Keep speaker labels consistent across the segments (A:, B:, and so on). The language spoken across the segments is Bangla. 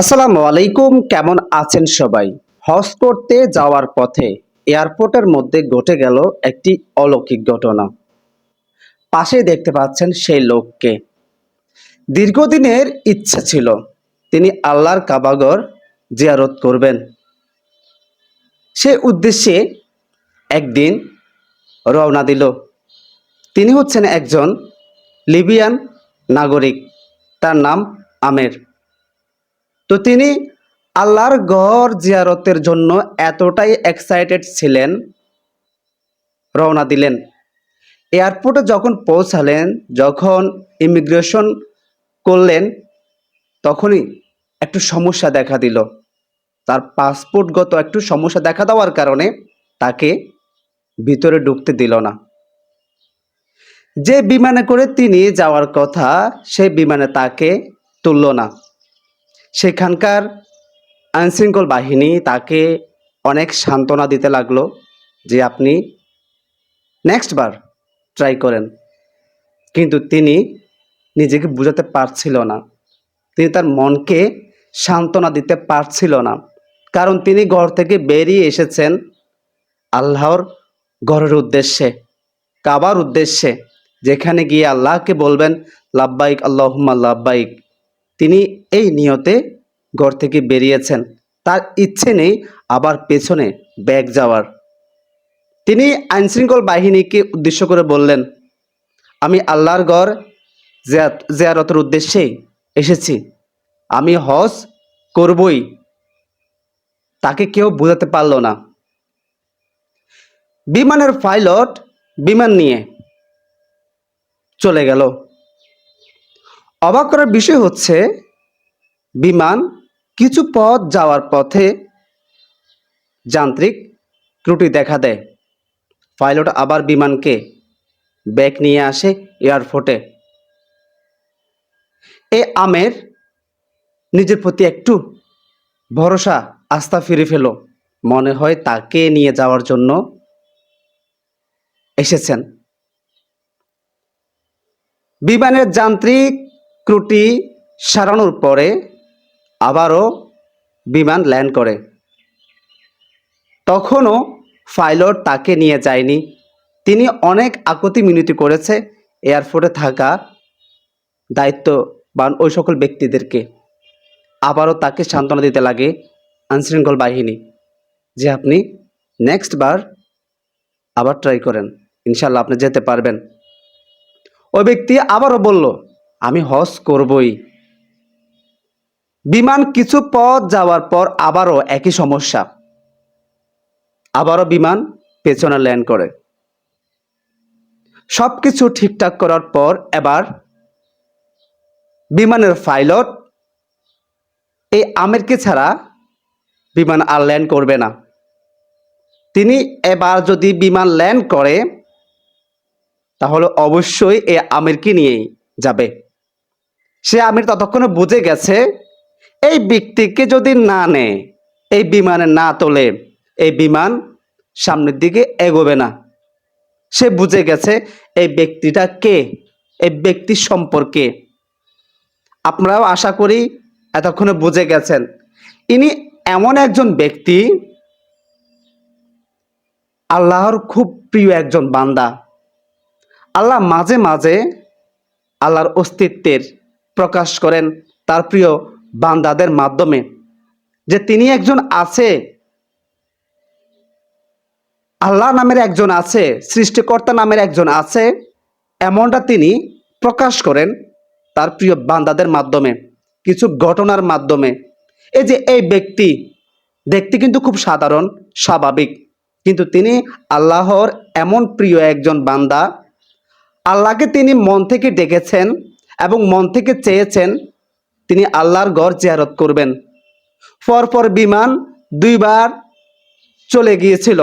A: আসসালামু আলাইকুম, কেমন আছেন সবাই? হজ করতে যাওয়ার পথে এয়ারপোর্টের মধ্যে ঘটে গেল একটি অলৌকিক ঘটনা। পাশে দেখতে পাচ্ছেন সেই লোককে। দীর্ঘদিনের ইচ্ছা ছিল তিনি আল্লাহর কাবাগর জিয়ারত করবেন। সে উদ্দেশ্যে একদিন রওনা দিল। তিনি হচ্ছেন একজন লিবিয়ান নাগরিক, তার নাম আমের। তো তিনি আল্লাহর ঘর জিয়ারতের জন্য এতটাই এক্সাইটেড ছিলেন, রওনা দিলেন। এয়ারপোর্টে যখন পৌঁছালেন, যখন ইমিগ্রেশন করলেন, তখনই একটু সমস্যা দেখা দিল। তার পাসপোর্টগত একটু সমস্যা দেখা দেওয়ার কারণে তাকে ভিতরে ঢুকতে দিল না। যে বিমানে করে তিনি যাওয়ার কথা সেই বিমানে তাকে তুলল না। সেখানকার আইনশৃঙ্খল বাহিনী তাকে অনেক সান্ত্বনা দিতে লাগল যে আপনি নেক্সট বার ট্রাই করেন। কিন্তু তিনি নিজেকে বোঝাতে পারছিল না। তিনি তার মনকে সান্ত্বনা দিতে পারছিল না। কারণ তিনি ঘর থেকে বেরিয়ে এসেছেন আল্লাহর ঘরের উদ্দেশ্যে, কাবার উদ্দেশ্যে, যেখানে গিয়ে আল্লাহকে বলবেন, লাব্বাইক, আল্লাহুম্মা লাব্বাইক। তিনি এই নিয়তে ঘর থেকে বেরিয়েছেন। তার ইচ্ছে নেই আবার পেছনে ব্যাগ যাওয়ার। তিনি আইনশৃঙ্খল বাহিনীকে উদ্দেশ্য করে বললেন, আমি আল্লাহর ঘর জিয়াত, জিয়ারতের উদ্দেশ্যেই এসেছি। আমি হজ করবই। তাকে কেউ বোঝাতে পারল না। বিমানের পাইলট বিমান নিয়ে চলে গেল। অবাক করার বিষয় হচ্ছে, বিমান কিছু পথ যাওয়ার পথে যান্ত্রিক ত্রুটি দেখা দেয়। পাইলট আবার বিমানকে ব্যাগ নিয়ে আসে এয়ারপোর্টে। এ আমের নিজের প্রতি একটু ভরসা আস্থা ফিরে ফেলো মনে হয় তাকে নিয়ে যাওয়ার জন্য এসেছেন। বিমানের যান্ত্রিক ত্রুটি সারানোর পরে আবারও বিমান ল্যান্ড করে। তখনও পাইলট তাকে নিয়ে যায়নি। তিনি অনেক আকতি মিনতি করেছে এয়ারপোর্টে থাকা দায়িত্ববান ওই সকল ব্যক্তিদেরকে। আবারও তাকে সান্ত্বনা দিতে লাগে আইনশৃঙ্খল বাহিনী যে আপনি নেক্সট বার আবার ট্রাই করেন। ইনশাল্লাহ আপনি যেতে পারবেন। ওই ব্যক্তি আবারও বলল আমি হজ করবই। বিমান কিছু পথ যাওয়ার পর আবারও একই সমস্যা। আবারও বিমান পেছনে ল্যান্ড করে। সব কিছু ঠিকঠাক করার পর এবার বিমানের পাইলট এই আমেরকে ছাড়া বিমান আর ল্যান্ড করবে না। তিনি এবার যদি বিমান ল্যান্ড করে, তাহলে অবশ্যই এ আমিরকে নিয়েই যাবে। সে আমির ততক্ষণে বুঝে গেছে, এই ব্যক্তিকে যদি না নেয়, এই বিমানে না তোলে, এই বিমান সামনের দিকে এগোবে না। সে বুঝে গেছে, এই ব্যক্তিটা কে? এই ব্যক্তির সম্পর্কে। আপনারাও আশা করি এতক্ষণে বুঝে গেছেন। ইনি এমন একজন ব্যক্তি, আল্লাহর খুব প্রিয় একজন বান্দা। আল্লাহ মাঝে মাঝে আল্লাহর অস্তিত্বের প্রকাশ করেন তার প্রিয় বান্দাদের মাধ্যমে, যে তিনি একজন আছে, আল্লাহ নামের একজন আছে, সৃষ্টিকর্তা নামের একজন আছে, এমনটা তিনি প্রকাশ করেন তার প্রিয় বান্দাদের মাধ্যমে, কিছু ঘটনার মাধ্যমে। এই যে এই ব্যক্তি, দেখতে কিন্তু খুব সাধারণ, স্বাভাবিক, কিন্তু তিনি আল্লাহর এমন প্রিয় একজন বান্দা, আল্লাহকে তিনি মন থেকে ডেকেছেন এবং মন থেকে চেয়েছেন তিনি আল্লাহর ঘর জিয়ারত করবেন। পরপর বিমান দুইবার চলে গিয়েছিল।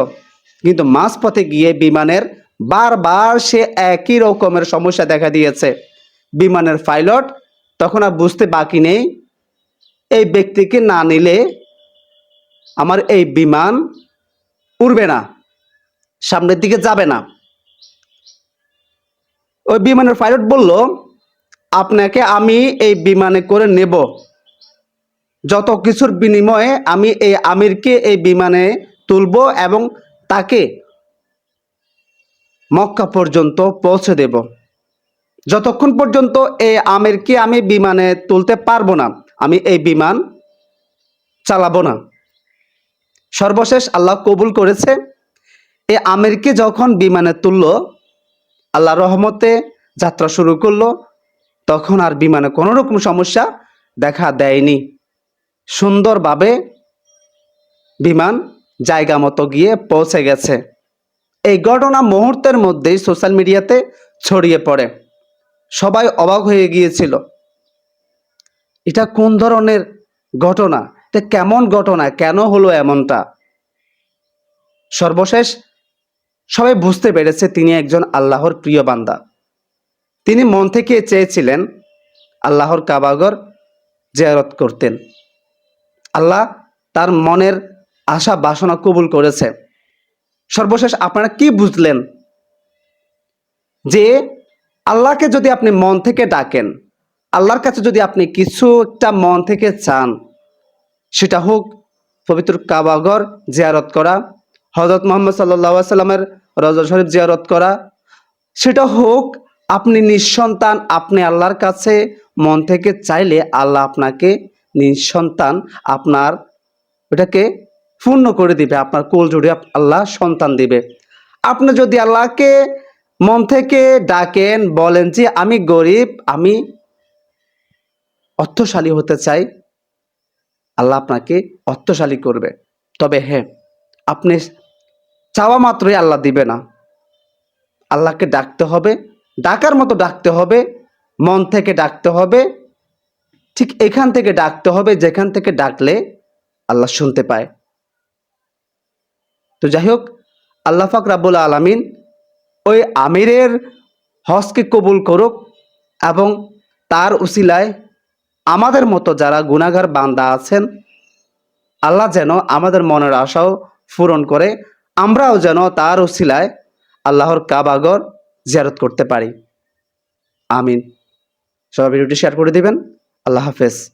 A: কিন্তু মাঝপথে গিয়ে বিমানের বারবার সে একই রকমের সমস্যা দেখা দিয়েছে। বিমানের পাইলট তখন আর বুঝতে বাকি নেই, এই ব্যক্তিকে না নিলে আমার এই বিমান উড়বে না, সামনের দিকে যাবে না। ওই বিমানের পাইলট বলল আপনাকে আমি এই বিমানে করে নেব। যত কিছুর বিনিময়ে আমি এই আমিরকে এই বিমানে তুলব এবং তাকে মক্কা পর্যন্ত পৌঁছে দেব। যতক্ষণ পর্যন্ত এই আমিরকে আমি বিমানে তুলতে পারব না, আমি এই বিমান চালাবো না। সর্বশেষ আল্লাহ কবুল করেছে, এই আমিরকে যখন বিমানে তুলল আল্লাহ রহমতে যাত্রা শুরু করল তখন আর বিমানে কোনো রকম সমস্যা দেখা দেয়নি। সুন্দরভাবে বিমান জায়গা মতো গিয়ে পৌঁছে গেছে। এই ঘটনা মুহূর্তের মধ্যেই সোশ্যাল মিডিয়াতে ছড়িয়ে পড়ে। সবাই অবাক হয়ে গিয়েছিল। এটা কোন ধরনের ঘটনা? এটা কেমন ঘটনা? কেন হলো এমনটা? সর্বশেষ সবাই বুঝতে পেরেছে তিনি একজন আল্লাহর প্রিয় বান্দা। তিনি মন থেকে চেয়েছিলেন আল্লাহর কাবাগর জিয়ারত করতেন। আল্লাহ তার মনের আশা বাসনা কবুল করেছে। সর্বশেষ আপনারা কি বুঝলেন? যে আল্লাহকে যদি আপনি মন থেকে ডাকেন, আল্লাহর কাছে যদি আপনি কিছু একটা মন থেকে চান, সেটা হোক পবিত্র কাবাগর জিয়ারত করা হজরত মোহাম্মদ সাল্লা সাল্লামের রজা শরীফ জিয়ারত করা, সেটা হোক আপনি নিঃসন্তান, আপনি আল্লাহর কাছে মন থেকে চাইলে আল্লাহ আপনাকে নিঃসন্তান আপনার ওটাকে পূর্ণ করে দিবে, আপনার কোল জুড়ে আল্লাহ সন্তান দিবে। আপনি যদি আল্লাহকে মন থেকে ডাকেন, বলেন যে আমি গরিব, আমি অর্থশালী হতে চাই, আল্লাহ আপনাকে অর্থশালী করবে। তবে হ্যাঁ আপনি চাওয়া মাত্রই আল্লাহ দিবে না। আল্লাহকে ডাকতে হবে ডাকার মতো ডাকতে হবে, মন থেকে ডাকতে হবে, ঠিক এখান থেকে ডাকতে হবে, যেখান থেকে ডাকলে আল্লাহ শুনতে পায়। তো যাই হোক, আল্লাহ ফাক রাব্বুল আলামিন ওই আমিরের হজকে কবুল করুক এবং তার উসিলায় আমাদের মতো যারা গুণাগার বান্দা আছেন, আল্লাহ যেন আমাদের মনের আশাও পূরণ করে, আমরাও যেন তার উসিলায় আল্লাহর কাবাগর জিয়ারত করতে পারি। আমিন। সবাই ভিডিওটি শেয়ার করে দিবেন। আল্লাহ হাফেজ।